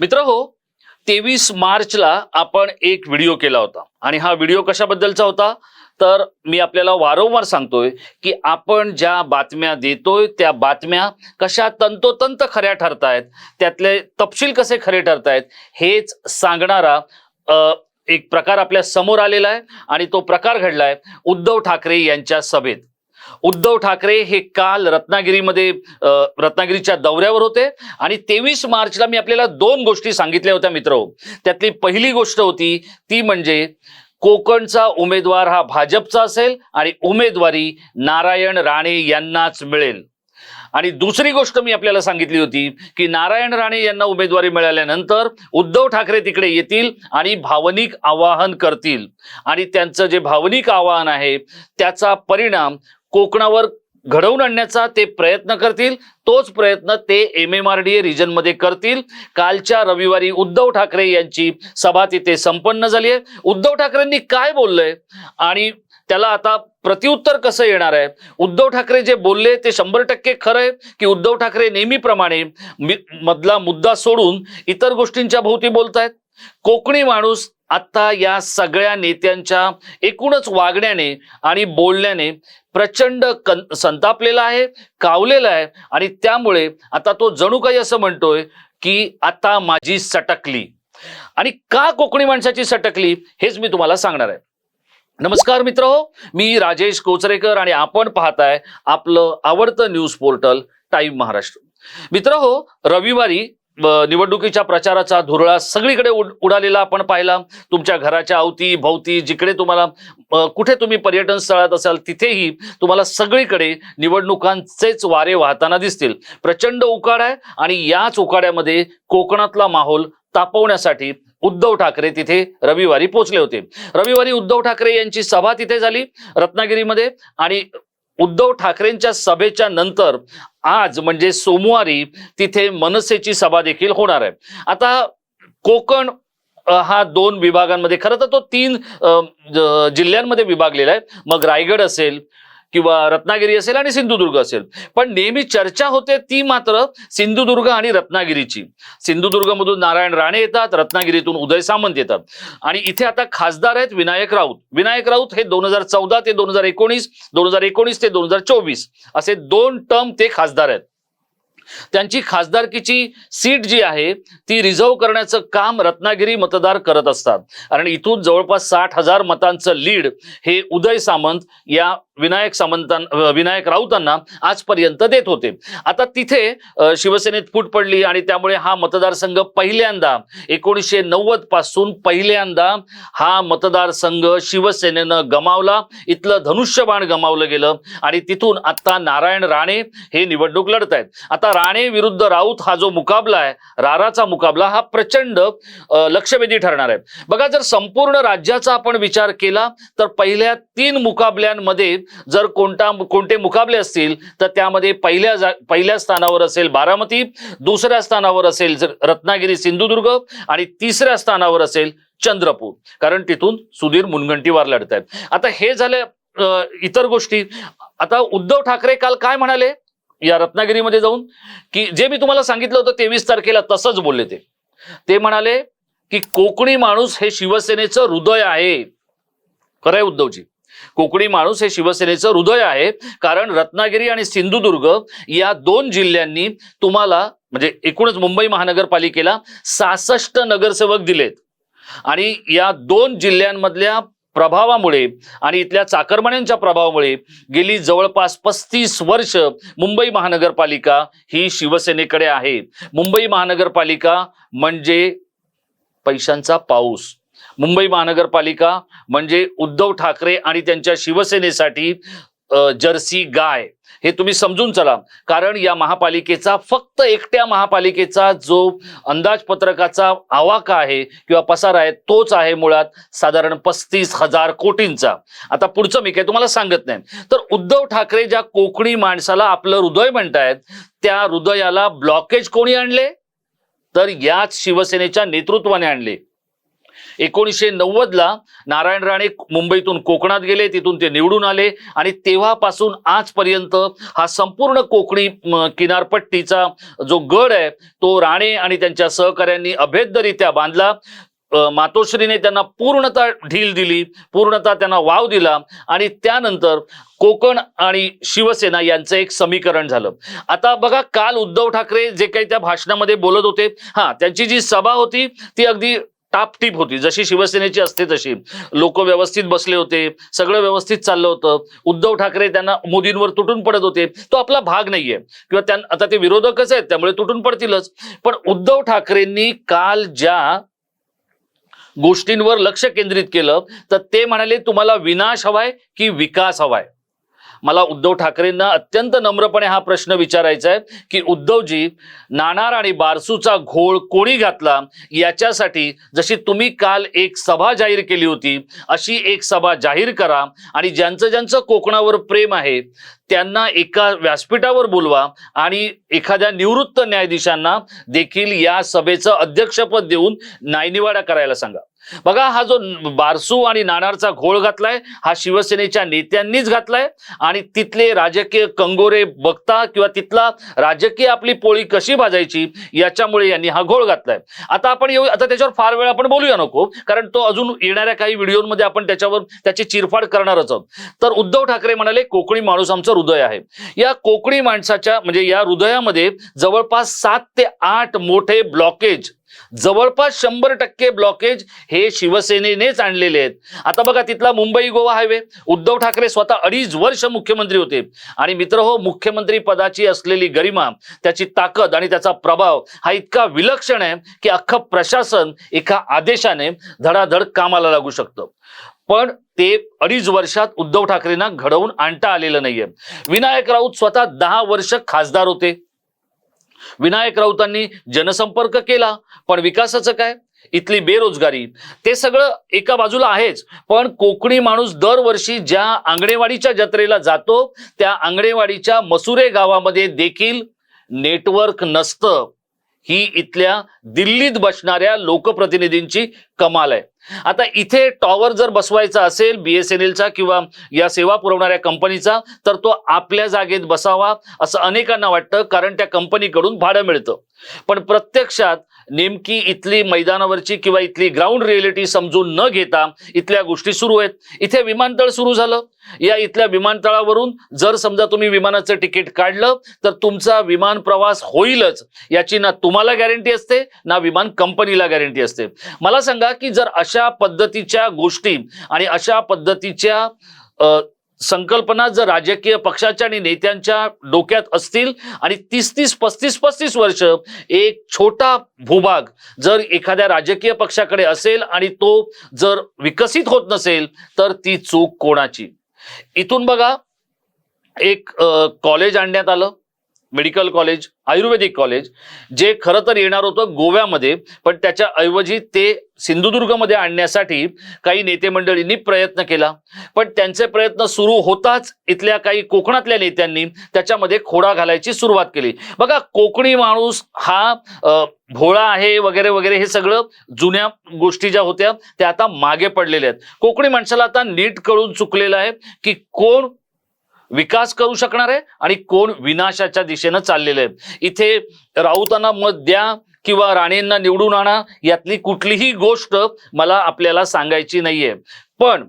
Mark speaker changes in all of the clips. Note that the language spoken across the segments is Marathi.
Speaker 1: मित्र हो तेवीस मार्चला आपण एक व्हिडिओ केला होता. आणि हा व्हिडिओ कशाबद्दलचा होता? तर मी आपल्याला वारंवार सांगतोय की आपण ज्या बातम्या देतोय त्या बातम्या कशा तंतोतंत खऱ्या ठरतायत त्यातले तपशील कसे खरे ठरतायत हेच सांगणारा एक प्रकार आपल्यासमोर आलेला आहे आणि तो प्रकार घडलाय उद्धव ठाकरे यांच्या सभेत. उद्धव ठाकरे हे काल रत्नागिरीमध्ये रत्नागिरीच्या दौऱ्यावर होते. आणि तेवीस मार्चला मी आपल्याला दोन गोष्टी सांगितल्या होत्या मित्र. त्यातली पहिली गोष्ट होती ती म्हणजे कोकणचा उमेदवार हा भाजपचा असेल आणि उमेदवारी नारायण राणे यांनाच मिळेल. आणि दुसरी गोष्ट मी आपल्याला सांगितली होती की नारायण राणे यांना उमेदवारी मिळाल्यानंतर उद्धव ठाकरे तिकडे येतील आणि भावनिक आवाहन करतील. आणि त्यांचं जे भावनिक आवाहन आहे त्याचा परिणाम कोकणावर घडवून आणण्याचा ते प्रयत्न करतील तोच प्रयत्न ते M M R D A रिजनमध्ये करतील. कालच्या रविवारी उद्धव ठाकरे यांची सभा तिथे संपन्न झाली आहे. उद्धव ठाकरेंनी काय बोललंय? आणि त्याला आता प्रत्युत्तर कसं येणार आहे? उद्धव ठाकरे जे बोलले ते शंभर टक्के खरं आहे की उद्धव ठाकरे नेहमीप्रमाणे मधला मुद्दा सोडून इतर गोष्टींच्या भोवती बोलतायत. कोकणी माणूस आता या सगळ्या नेत्यांच्या एकूणच वागण्याने आणि बोलण्याने प्रचंड कन संतापलेला आहे कावलेला आहे आणि त्यामुळे आता तो जणू काही असं म्हणतोय की आता माझी सटकली. आणि का कोकणी माणसाची सटकली हेच मी तुम्हाला सांगणार आहे. नमस्कार मित्र हो मी राजेश कोचरेकर आणि आपण पाहताय आपलं आवडतं न्यूज पोर्टल टाईम महाराष्ट्र. मित्र हो रविवारी निवडणुकीच्या प्रचाराचा धुरळा सगळीकडे उड उडालेला आपण पाहिला. तुमच्या घराच्या अवती भोवती जिकडे तुम्हाला कुठे तुम्ही पर्यटन स्थळात असाल तिथेही तुम्हाला सगळीकडे निवडणुकांचेच वारे वाहताना दिसतील. प्रचंड उकाड आहे आणि याच उकाड्यामध्ये कोकणातला माहोल तापवण्यासाठी उद्धव ठाकरे तिथे रविवारी पोहोचले होते. रविवारी उद्धव ठाकरे यांची सभा तिथे झाली रत्नागिरीमध्ये. आणि उद्धव ठाकरेंच्या सभेच्या नंतर आज म्हणजे सोमवारी तिथे मनसेची सभा देखील होणार आहे. आता कोकण हा दोन विभागांमध्ये खरं तर तो तीन जिल्ह्यांमध्ये विभागलेला आहे. मग रायगड असेल किंवा रत्नागिरी असेल आणि सिंधुदुर्ग असेल. पण नेहमी चर्चा होते ती मात्र सिंधुदुर्ग आणि रत्नागिरीची. सिंधुदुर्गमधून नारायण राणे येतात रत्नागिरीतून उदय सामंत येतात. आणि इथे आता खासदार आहेत विनायक राऊत. विनायक राऊत हे दोन हजार चौदा ते दोन हजार एकोणीस दोन हजार एकोणीस ते दोन हजार चोवीस असे दोन टर्म ते खासदार आहेत. त्यांची खासदारकीची सीट जी आहे ती रिझर्व करण्याचं काम रत्नागिरी मतदार करत असतात. आणि इथून जवळपास साठ हजार मतांचं लीड हे उदय सामंत या विनायक सामंतां विनायक राऊतांना आजपर्यंत देत होते. आता तिथे शिवसेनेत फूट पडली आणि त्यामुळे हा मतदारसंघ पहिल्यांदा एकोणीसशे नव्वदपासून पहिल्यांदा हा मतदारसंघ शिवसेनेनं गमावला. इथलं धनुष्यबाण गमावलं गेलं आणि तिथून आता नारायण राणे हे निवडणूक लढत आहेत आता राणे विरुद्ध राऊत हा जो मुकाबला आहे राराचा मुकाबला हा प्रचंड लक्षवेधी ठरणार आहे. बघा जर संपूर्ण राज्याचा आपण विचार केला तर पहिल्या तीन मुकाबल्यांमध्ये जर कोणता कोणते मुकाबले असतील तर त्यामध्ये पहिल्या जा पहिल्या स्थानावर असेल बारामती दुसऱ्या स्थानावर असेल जर रत्नागिरी सिंधुदुर्ग आणि तिसऱ्या स्थानावर असेल चंद्रपूर. कारण तिथून सुधीर मुनगंटीवार लढत आहेत आता हे झालं इतर गोष्टी. आता उद्धव ठाकरे काल काय म्हणाले? या रत्नागिरीमध्ये जाऊन की जे मी तुम्हाला सांगितलं होतं तेवीस तारखेला तसंच बोलले ते. ते म्हणाले की कोकणी माणूस हे शिवसेनेचं हृदय आहे. खरं आहे उद्धवजी. कोकणी माणूस हे शिवसेनेचं हृदय आहे कारण रत्नागिरी आणि सिंधुदुर्ग या दोन जिल्ह्यांनी तुम्हाला म्हणजे एकूणच मुंबई महानगरपालिकेला सासष्ट नगरसेवक दिलेत. आणि या दोन जिल्ह्यांमधल्या प्रभावामुळे आणि इथल्या चाकरमान्यांच्या प्रभावामुळे गेली जवळपास पस्तीस वर्ष मुंबई महानगरपालिका ही शिवसेनेकडे आहे. मुंबई महानगरपालिका म्हणजे पैशांचा पाऊस. मुंबई महानगरपालिका म्हणजे उद्धव ठाकरे आणि त्यांच्या शिवसेनेसाठी जर्सी गाय. हे तुम्ही समजून चला. कारण या महापालिकेचा फक्त एकट्या महापालिकेचा जो अंदाजपत्रकाचा आवाका आहे किंवा पसार आहे तोच आहे मुळात साधारण पस्तीस हजार कोटींचा. आता पुढचं मी काय तुम्हाला सांगत नाही. तर उद्धव ठाकरे ज्या कोकणी माणसाला आपलं हृदय म्हणतायत त्या हृदयाला ब्लॉकेज कोणी आणले? तर याच शिवसेनेच्या नेतृत्वाने आणले. एकोणीसशे नव्वदला नारायण राणे मुंबईतून कोकणात गेले तिथून ते निवडून आले आणि तेव्हापासून आजपर्यंत हा संपूर्ण कोकणी किनारपट्टीचा जो गड आहे तो राणे आणि त्यांच्या सहकाऱ्यांनी अभेद्यरित्या बांधला. मातोश्रीने त्यांना पूर्णतः ढील दिली पूर्णतः त्यांना वाव दिला आणि त्यानंतर कोकण आणि शिवसेना यांचं एक समीकरण झालं. आता बघा काल उद्धव ठाकरे जे काही त्या भाषणामध्ये बोलत होते हा त्यांची जी सभा होती ती अगदी टापटीप होती. जशी शिवसेनेची असते तशी. लोक व्यवस्थित बसले होते. सगळं व्यवस्थित चाललं होतं. उद्धव ठाकरे त्यांना मोदींवर तुटून पडत होते. तो आपला भाग नाहीये. किंवा त्यां आता ते विरोधकच आहेत त्यामुळे तुटून पडतीलच. पण उद्धव ठाकरेंनी काल ज्या गोष्टींवर लक्ष केंद्रित केलं तर ते म्हणाले तुम्हाला विनाश हवाय की विकास हवाय. मला उद्धव ठाकरेंना अत्यंत नम्रपणे हा प्रश्न विचारायचा आहे की उद्धवजी नाणार आणि बारसूचा घोळ कोणी घातला? याच्यासाठी जशी तुम्ही काल एक सभा जाहीर केली होती अशी एक सभा जाहीर करा आणि ज्यांचं ज्यांचं कोकणावर प्रेम आहे त्यांना एका व्यासपीठावर बोलवा आणि एखाद्या निवृत्त न्यायाधीशांना देखील या सभेचं अध्यक्षपद देऊन न्यायनिवाडा करायला सांगा. बघा हा जो बारसू आणि नाणारचा घोळ घातलाय हा शिवसेनेच्या नेत्यांनीच घातलाय. आणि तिथले राजकीय कंगोरे बघता किंवा तिथला राजकीय आपली पोळी कशी भाजायची याच्यामुळे यांनी हा घोळ घातलाय. आता आपण येऊ आता त्याच्यावर फार वेळ आपण बोलूया नको कारण तो अजून येणाऱ्या काही व्हिडिओमध्ये आपण त्याच्यावर त्याची चिरफाड करणारच आहोत. तर उद्धव ठाकरे म्हणाले कोकणी माणूस आमचं हृदय आहे. या कोकणी माणसाच्या म्हणजे या हृदयामध्ये जवळपास सात ते आठ मोठे ब्लॉकेज जवळपास शंभर टक्के ब्लॉकेज हे शिवसेनेनेच आणलेले आहेत. आता बघा तिथला मुंबई गोवा हायवे उद्धव ठाकरे स्वतः अडीच वर्ष मुख्यमंत्री होते. आणि मित्र हो मुख्यमंत्री पदाची असलेली गरिमा त्याची ताकद आणि त्याचा प्रभाव हा इतका विलक्षण आहे की अख्खं प्रशासन एका आदेशाने धडाधड कामाला लागू शकतं. पण ते अडीच वर्षात उद्धव ठाकरेंना घडवून आणता आलेलं नाहीये. विनायक राऊत स्वतः दहा वर्ष खासदार होते. विनायक राऊतांनी जनसंपर्क केला पण विकासाचं काय? इथली बेरोजगारी. ते सगळं एका बाजूला आहेच पण कोकणी माणूस दरवर्षी ज्या आंगणेवाडीच्या जत्रेला जातो त्या आंगणेवाडीच्या मसुरे गावामध्ये देखील नेटवर्क नसतं. ही इथल्या दिल्लीत बसणाऱ्या लोकप्रतिनिधींची कमाल आहे. आता इथे टॉवर जर बसवायचा असेल बीएसएनएलचा किंवा या सेवा पुरवणाऱ्या कंपनीचा तर तो आपल्या जागेत बसावा असं अनेकांना वाटतं कारण त्या कंपनीकडून भाडं मिळतं. पण प्रत्यक्षात नेमकी इथली मैदानावरची किंवा इथली ग्राउंड रिएलिटी समजून न घेता इथल्या गोष्टी सुरू आहेत. इथे विमानतळ सुरू झालं. या इथल्या विमानतळावरून जर समजा तुम्ही विमानाचं तिकीट काढलं तर तुमचा विमान प्रवास होईलच. याची ना तुम्हाला गॅरंटी असते ना विमान कंपनीला गॅरंटी असते. मला सांगा की जर अशा पद्धतीच्या गोष्टी आणि अशा पद्धतीच्या संकल्पना जर राजकीय पक्षाच्या आणि नेत्यांच्या डोक्यात असतील आणि तीस तीस पस्तीस पस्तीस वर्ष एक छोटा भूभाग जर एखाद्या राजकीय पक्षाकडे असेल आणि तो जर विकसित होत नसेल तर ती चूक कोणाची? इथून बघा एक कॉलेज आणण्यात आलं. मेडिकल कॉलेज आयुर्वेदिक कॉलेज जे खरं तर येणार होतं गोव्यामध्ये पण त्याच्या ऐवजी ते सिंधुदुर्गमध्ये आणण्यासाठी काही नेते मंडळींनी प्रयत्न केला. पण त्यांचे प्रयत्न सुरू होताच इथल्या काही कोकणातल्या नेत्यांनी त्याच्यामध्ये खोडा घालायची सुरुवात केली. बघा कोकणी माणूस हा भोळा आहे वगैरे वगैरे हे सगळं जुन्या गोष्टी ज्या होत्या त्या आता मागे पडलेल्या आहेत. कोकणी माणसाला आता नीट कळून चुकलेलं आहे की कोण विकास करू शकणार आहे आणि कोण विनाशाच्या दिशेनं चाललेले आहेत. इथे राऊतांना मत द्या किंवा राणेंना निवडून आणा यातली कुठलीही गोष्ट मला आपल्याला सांगायची नाहीये. पण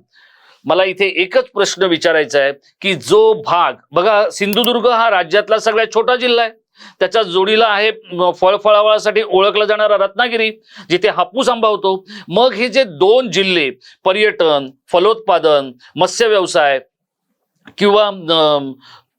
Speaker 1: मला इथे एकच प्रश्न विचारायचा आहे की जो भाग बघा सिंधुदुर्ग हा राज्यातला सगळ्यात छोटा जिल्हा आहे. त्याच्या जोडीला आहे फळफळावळासाठी ओळखला जाणारा रत्नागिरी जिथे हापूस आंबा होतो. मग हे जे दोन जिल्हे पर्यटन फलोत्पादन मत्स्य व्यवसाय किंवा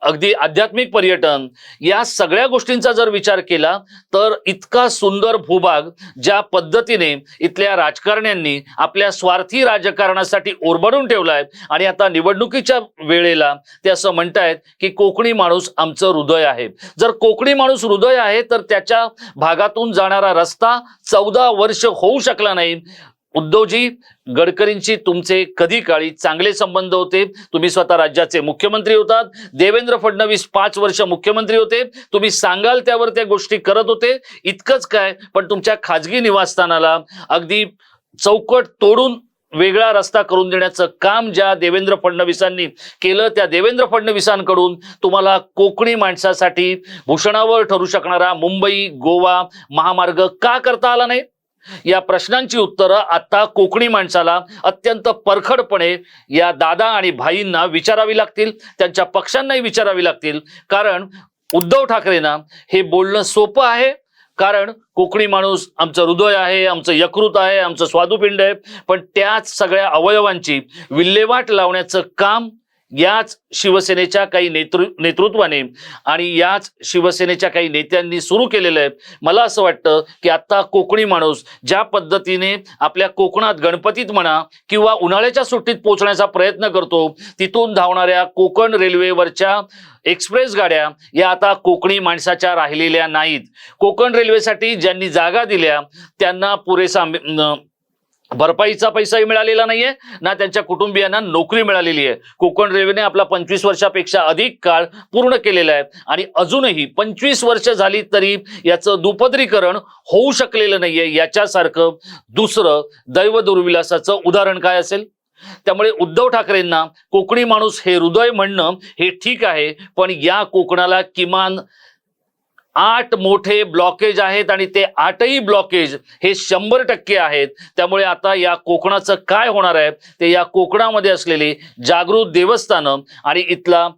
Speaker 1: अगदी आध्यात्मिक पर्यटन या सगळ्या गोष्टींचा जर विचार केला तर इतका सुंदर भूभाग ज्या पद्धतीने इथल्या राजकारण्यांनी आपल्या स्वार्थी राजकारणासाठी ओरबडून ठेवलाय आणि आता निवडणुकीच्या वेळेला ते असं म्हणतायत की कोकणी माणूस आमचं हृदय आहे. जर कोकणी माणूस हृदय आहे तर त्याच्या भागातून जाणारा रस्ता चौदा वर्ष होऊ शकला नाही. उद्धवजी गडकरींची तुमचे कधी काळी चांगले संबंध होते? तुम्ही स्वतः राज्याचे मुख्यमंत्री होतात. देवेंद्र फडणवीस पाच वर्ष मुख्यमंत्री होते. तुम्ही सांगाल त्यावर त्या गोष्टी करत होते. इतकंच काय पण तुमच्या खाजगी निवासस्थानाला अगदी चौकट तोडून वेगळा रस्ता करून देण्याचं काम ज्या देवेंद्र फडणवीसांनी केलं त्या देवेंद्र फडणवीसांकडून तुम्हाला कोकणी माणसासाठी भूषणावर ठरू शकणारा मुंबई गोवा महामार्ग का करता आला नाही? या प्रश्नांची उत्तरं आता कोकणी माणसाला अत्यंत परखडपणे या दादा आणि भाईंना विचारावी लागतील त्यांच्या पक्षांनाही विचारावी लागतील. कारण उद्धव ठाकरेंना हे बोलणं सोपं आहे. कारण कोकणी माणूस आमचं हृदय आहे आमचं यकृत आहे आमचं स्वादुपिंड आहे. पण त्याच सगळ्या अवयवांची विल्हेवाट लावण्याचं काम याच शिवसेनेच्या काही नेतृ नेतृत्वाने आणि याच शिवसेनेच्या काही नेत्यांनी सुरू केलेलं आहे. मला असं वाटतं की आता कोकणी माणूस ज्या पद्धतीने आपल्या कोकणात गणपतीत म्हणा किंवा उन्हाळ्याच्या सुट्टीत पोहोचण्याचा प्रयत्न करतो तिथून धावणाऱ्या कोकण रेल्वेवरच्या एक्सप्रेस गाड्या या आता कोकणी माणसाच्या राहिलेल्या नाहीत. कोकण रेल्वेसाठी ज्यांनी जागा दिल्या त्यांना पुरेसा भरपाईचा पैसाही मिळालेला नाहीये ना त्यांच्या कुटुंबियांना नोकरी मिळालेली आहे. कोकण रेल्वेने आपला पंचवीस वर्षापेक्षा अधिक काळ पूर्ण केलेला आहे आणि अजूनही पंचवीस वर्ष झाली तरी याचं दुपदरीकरण होऊ शकलेलं नाहीये. याच्यासारखं दुसरं दैव दुर्विलासाचं उदाहरण काय असेल? त्यामुळे उद्धव ठाकरेंना कोकणी माणूस हे हृदय म्हणणं हे ठीक आहे पण या कोकणाला किमान आठ मोठे ब्लॉकेज आहेत आणि ते आठही ब्लॉकेज हे शंभर टक्के आहेत. त्यामुळे आता या कोकणाचं काय होणार आहे? ते या कोकणामध्ये असलेली जागृत देवस्थानं आणि इथला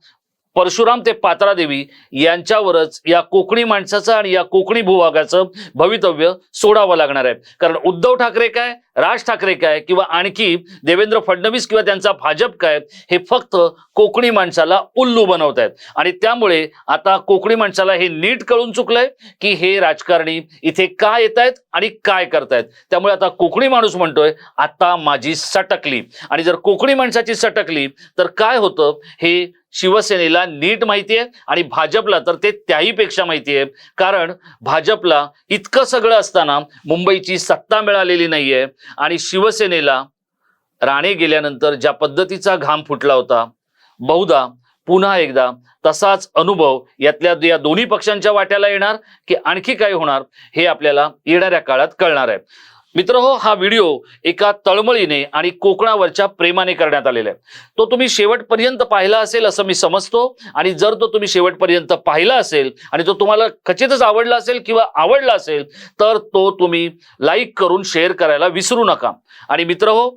Speaker 1: परशुराम ते पात्रादेवी यांच्यावरच या कोकणी माणसाचं आणि या कोकणी भूभागाचं भवितव्य सोडावं लागणार आहे. कारण उद्धव ठाकरे काय राज ठाकरे काय किंवा आणखी देवेंद्र फडणवीस किंवा त्यांचा भाजप काय हे फक्त कोकणी माणसाला उल्लू बनवत आहेत. आणि त्यामुळे आता कोकणी माणसाला हे नीट कळून चुकलंय की हे राजकारणी इथे का येत आहेत आणि काय करतायत त्यामुळे आता कोकणी माणूस म्हणतोय आता माझी सटकली. आणि जर कोकणी माणसाची सटकली तर काय होतं? हे शिवसेनेला नीट माहिती आहे आणि भाजपला तर ते त्याहीपेक्षा माहिती आहे कारण भाजपला इतकं सगळं असताना मुंबईची सत्ता मिळालेली नाहीये आणि शिवसेनेला राणे गेल्यानंतर ज्या पद्धतीचा घाम फुटला होता बहुधा पुन्हा एकदा तसाच अनुभव यातल्या या दोन्ही पक्षांच्या वाट्याला येणार की आणखी काय होणार हे आपल्याला येणाऱ्या काळात कळणार आहे. मित्र हो हा व्हिडिओ एका तळमळीने आणि कोकणावरच्या प्रेमाने करण्यात आलेला आहे. तो तुम्ही शेवटपर्यंत पाहिला असेल असं मी समजतो आणि जर तो तुम्ही शेवटपर्यंत पाहिला असेल आणि तो तुम्हाला खचितच आवडला असेल किंवा आवडला असेल तर तो तुम्ही लाईक करून शेअर करायला विसरू नका. आणि मित्र हो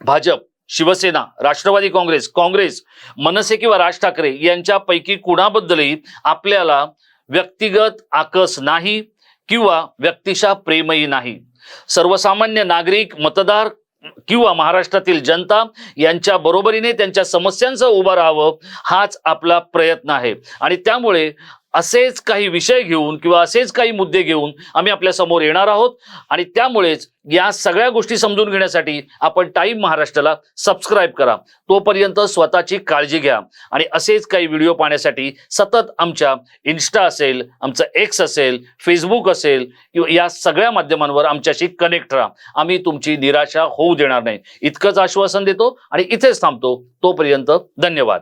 Speaker 1: भाजप शिवसेना राष्ट्रवादी काँग्रेस काँग्रेस मनसे किंवा राज ठाकरे यांच्यापैकी कुणाबद्दलही आपल्याला व्यक्तिगत आकस नाही किंवा व्यक्तिशा प्रेमही नाही. सर्वसामान्य नागरिक मतदार किंवा महाराष्ट्रातील जनता यांच्या बरोबरीने त्यांच्या समस्यांचं उभं राहावं हाच आपला प्रयत्न आहे. आणि त्यामुळे असेच काही विषय घेऊन किंवा असेच काही मुद्दे घेऊन आम्ही आपल्यासमोर येणार आहोत. आणि त्यामुळेच या सगळ्या गोष्टी समजून घेण्यासाठी आपण टाईम महाराष्ट्राला सबस्क्राईब करा. तोपर्यंत स्वतःची काळजी घ्या. आणि असेच काही व्हिडिओ पाहण्यासाठी सतत आमच्या इन्स्टा असेल आमचं एक्स असेल फेसबुक असेल किंवा या सगळ्या माध्यमांवर आमच्याशी कनेक्ट राहा. आम्ही तुमची निराशा होऊ देणार नाही. इतकंच आश्वासन देतो आणि इथेच थांबतो. तोपर्यंत धन्यवाद.